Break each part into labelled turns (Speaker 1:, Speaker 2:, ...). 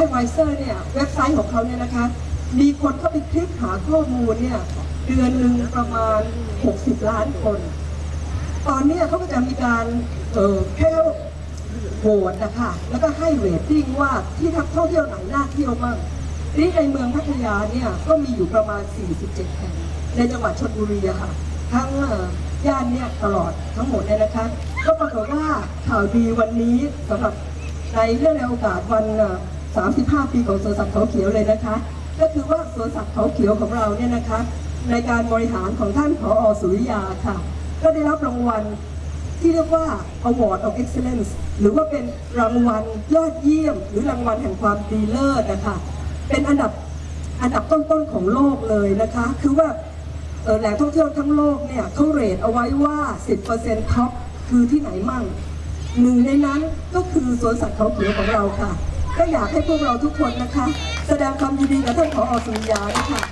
Speaker 1: Advisor เนี่ยเว็บไซต์ของเขาเนี่ยนะคะ มีคนเข้าไปคลิกหาข้อมูลเนี่ยเดือนหนึ่งประมาณ 60 ล้านคน ตอนนี้เขาก็จะมีการเออแค่โหวตนะคะแล้วก็ให้เรตติ้งว่าที่ทักท่องเที่ยวไหนน่าเที่ยวบ้างทีนี้ในเมืองพัทยาเนี่ยก็มีอยู่ประมาณ 47 แห่ง ในจังหวัดชลบุรีค่ะ ทั้งย่านเนี่ยตลอดทั้งหมดเนี่ยนะคะ ก็ปรากฏว่าข่าวดีวันนี้สำหรับ ในเรื่องในโอกาสวัน 35 ปีของสวนสัตว์เขาเขียวเลยนะคะ ก็คือว่าสวนสัตว์เขาเขียวของเราเนี่ยนะคะ ในการบริหารของท่านผอสุริยาค่ะ ก็ได้รับรางวัลที่เรียกว่า Award of Excellence หรือว่าเป็นรางวัลยอดเยี่ยม หรือรางวัลแห่งความดีเลิศนะคะเป็นอันดับอันดับต้นๆของโลกเลยนะคะ คือว่าแหล่งท่องเที่ยวทั้งโลกเนี่ยเขาเรทเอาไว้ว่า 10%ท็อปคือที่ไหนมั่ง หนึ่งในนั้นก็คือสวนสัตว์เขาเขียวของเราค่ะ ก็อยากให้พวกเราทุกคนนะคะ แสดงความยินดีกับท่านผอสุริยาด้วยค่ะ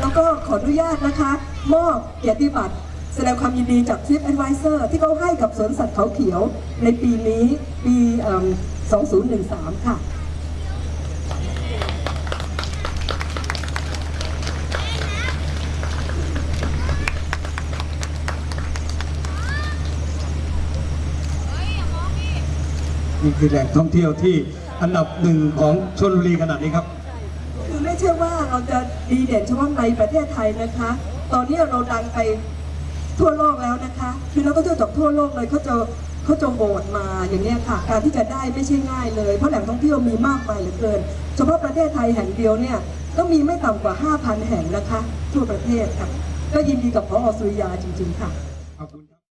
Speaker 1: แล้วก็ขออนุญาตนะคะ มอบเกียรติบัตรแสดงความยินดีจาก Trip Advisor ที่เขาให้กับสวนสัตว์เขาเขียวในปีนี้ปีเอิ่ม2013 ค่ะ
Speaker 2: นี่คือแหล่งท่องเที่ยวที่อันดับหนึ่งของชลบุรีขนาดนี้ครับ
Speaker 1: คือไม่ใช่ว่าเราจะดีเด่นเฉพาะในประเทศไทยนะคะ ตอนนี้เราดังไปทั่วโลกแล้วนะคะ คือเราก็เที่ยวจากทั่วโลกเลยเขาจะเขาจะโหวตมาอย่างเนี้ยค่ะ การที่จะได้ไม่ใช่ง่ายเลยเพราะแหล่งท่องเที่ยวมีมากมายเหลือเกิน เฉพาะประเทศไทยแห่งเดียวเนี่ยก็มีไม่ต่ำกว่า 5,000 แห่งนะคะ ทั่วประเทศค่ะ ก็ยินดีกับพอสุริยาจริง ๆ ค่ะ
Speaker 2: ขอบคุณครับ